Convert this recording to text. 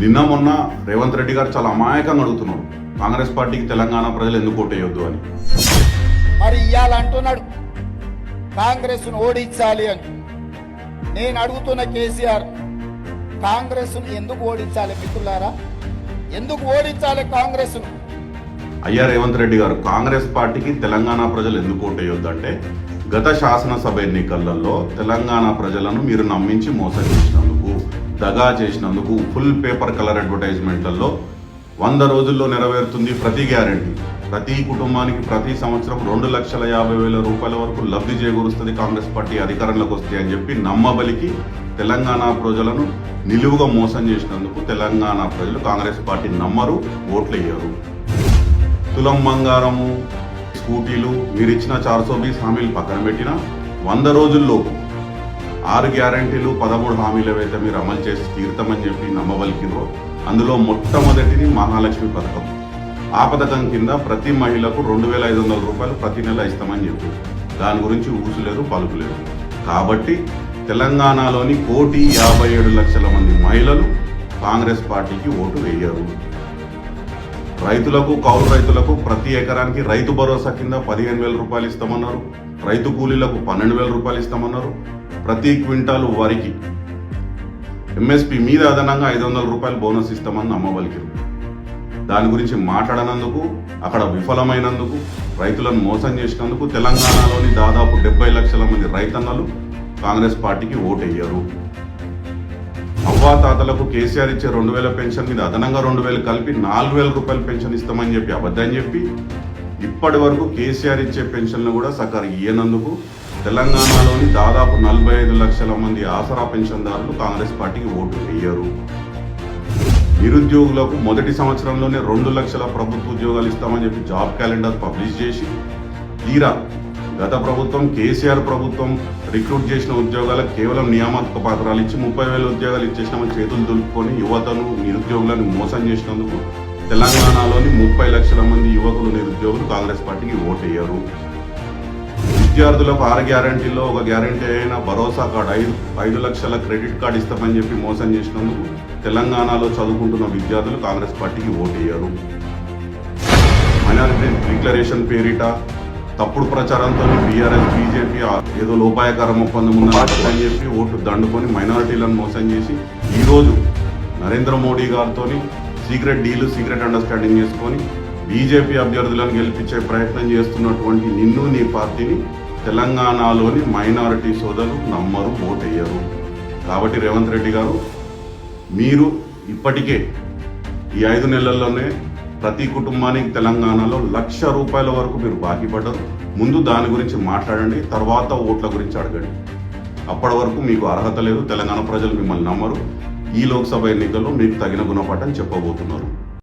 నిన్న మొన్న రేవంత్ రెడ్డి గారు చాలా అమాయకంగా అడుగుతున్నారు. కాంగ్రెస్ పార్టీకి తెలంగాణ ప్రజలు ఎందుకు ఓటేయొద్దు అని. మరి ఇవాళ అంటున్నాడు. కాంగ్రెస్ ఓడించాలి అని. నేను అడుగుతున్న కేసీఆర్ కాంగ్రెస్ ఎందుకు ఓడించాలి మిత్రులారా? ఎందుకు ఓడించాలి కాంగ్రెస్ అయ్యా రేవంత్ రెడ్డి గారు కాంగ్రెస్ పార్టీకి తెలంగాణ ప్రజలు ఎందుకు ఓటేయొద్దు అంటే గత శాసనసభ ఎన్నికలలో తెలంగాణ ప్రజలను మీరు నమ్మించి మోసం దగా చేసినందుకు ఫుల్ పేపర్ కలర్ అడ్వర్టైజ్మెంట్లలో వంద రోజుల్లో నెరవేరుతుంది ప్రతి గ్యారంటీ. ప్రతి కుటుంబానికి ప్రతి సంవత్సరం రెండు లక్షల యాభై వేల రూపాయల వరకు లబ్ధి చేకూరుస్తుంది కాంగ్రెస్ పార్టీ అధికారంలోకి వస్తాయి అని చెప్పి నమ్మబలికి తెలంగాణ ప్రజలను నిలువుగా మోసం చేసినందుకు తెలంగాణ ప్రజలు కాంగ్రెస్ పార్టీ నమ్మరు ఓట్లు వేయరు తులం బంగారము స్కూటీలు మీరిచ్చిన చార్సో బీస్ హామీలు పక్కన పెట్టిన వంద రోజుల్లో ఆరు గ్యారంటీలు పదమూడు హామీలు ఏవైతే మీరు అమలు చేసి తీరుతామని చెప్పి నమ్మవలికినో అందులో మొట్టమొదటిది మహాలక్ష్మి పథకం. ఆ పథకం కింద ప్రతి మహిళకు రెండు వేల ఐదు వందల రూపాయలు ప్రతి నెల ఇస్తామని చెప్పి. దాని గురించి ఊసులేదు పలుకులేరు. కాబట్టి తెలంగాణలోని కోటి యాభై ఏడు లక్షల మంది మహిళలు కాంగ్రెస్ పార్టీకి ఓటు వేయరు. రైతులకు కౌలు రైతులకు ప్రతి ఎకరానికి రైతు భరోసా కింద పదిహేను వేల రూపాయలు ఇస్తామన్నారు. రైతు కూలీలకు పన్నెండు వేల రూపాయలు ఇస్తామన్నారు. ప్రతి క్వింటాలు వరికి ఎంఎస్పి మీద అదనంగా ఐదు వందల రూపాయలు బోనస్ ఇస్తామని అమ్మవలికిరు దాని గురించి మాట్లాడనందుకు అక్కడ విఫలమైనందుకు రైతులను మోసం చేసినందుకు తెలంగాణలోని దాదాపు డెబ్బై లక్షల మంది రైతన్నలు కాంగ్రెస్ పార్టీకి ఓటెయ్యారు. అవ్వాతాతలకు కేసీఆర్ ఇచ్చే రెండు వేల పెన్షన్ మీద అదనంగా రెండు వేలు కలిపి నాలుగు వేల రూపాయలు పెన్షన్ ఇస్తామని చెప్పి అబద్ధం చెప్పి ఇప్పటి వరకు కేసీఆర్ ఇచ్చే పెన్షన్లు కూడా సకారు ఇయ్యనందుకు తెలంగాణలోని దాదాపు నలభై ఐదు లక్షల మంది ఆసరా పెన్షన్దారులు కాంగ్రెస్ పార్టీకి ఓటు వేయరు. నిరుద్యోగులకు మొదటి సంవత్సరంలోనే రెండు లక్షల ప్రభుత్వ ఉద్యోగాలు ఇస్తామని చెప్పి జాబ్ క్యాలెండర్ పబ్లిష్ చేసి తీరా గత ప్రభుత్వం కేసీఆర్ ప్రభుత్వం రిక్రూట్ చేసిన ఉద్యోగాలకు కేవలం నియామక పత్రాలు ఇచ్చి ముప్పై వేల ఉద్యోగాలు ఇచ్చేసినామని చేతులు దులుపుకొని యువతను నిరుద్యోగులను మోసం చేసినందుకు తెలంగాణలోని ముప్పై లక్షల మంది యువకులు నిరుద్యోగులు కాంగ్రెస్ పార్టీకి ఓటేయరు. విద్యార్థులకు ఆరు గ్యారంటీలో ఒక గ్యారంటీ అయిన భరోసా కార్డు ఐదు ఐదు లక్షల క్రెడిట్ కార్డు ఇస్తామని చెప్పి మోసం చేసినందుకు తెలంగాణలో చదువుకుంటున్న విద్యార్థులు కాంగ్రెస్ పార్టీకి ఓటేయరు. మైనారిటీ డిక్లరేషన్ పేరిట తప్పుడు ప్రచారంతో బీఆర్ఎస్ బీజేపీ ఏదో లోపాయకారం ఒప్పందం ఉందని అని చెప్పి ఓటు దండుకొని మైనారిటీలను మోసం చేసి ఈరోజు నరేంద్ర మోడీ గారితో సీక్రెట్ డీలు సీక్రెట్ అండర్స్టాండింగ్ చేసుకొని బీజేపీ అభ్యర్థులను గెలిపించే ప్రయత్నం చేస్తున్నటువంటి నిన్ను నీ పార్టీని తెలంగాణలోని మైనారిటీ సోదరులు నమ్మరు ఓటయ్యరు కాబట్టి రేవంత్ రెడ్డి గారు మీరు ఇప్పటికే ఈ ఐదు నెలల్లోనే ప్రతి కుటుంబానికి తెలంగాణలో లక్ష రూపాయల వరకు మీరు బాకీ పడ్డారు ముందు దాని గురించి మాట్లాడండి తర్వాత ఓట్ల గురించి అడగండి. అప్పటి వరకు మీకు అర్హత లేదు తెలంగాణ ప్రజలు మిమ్మల్ని నమ్మరు. ఈ లోక్సభ ఎన్నికల్లో మీకు తగిన గుణపాఠం చెప్పబోతున్నారు.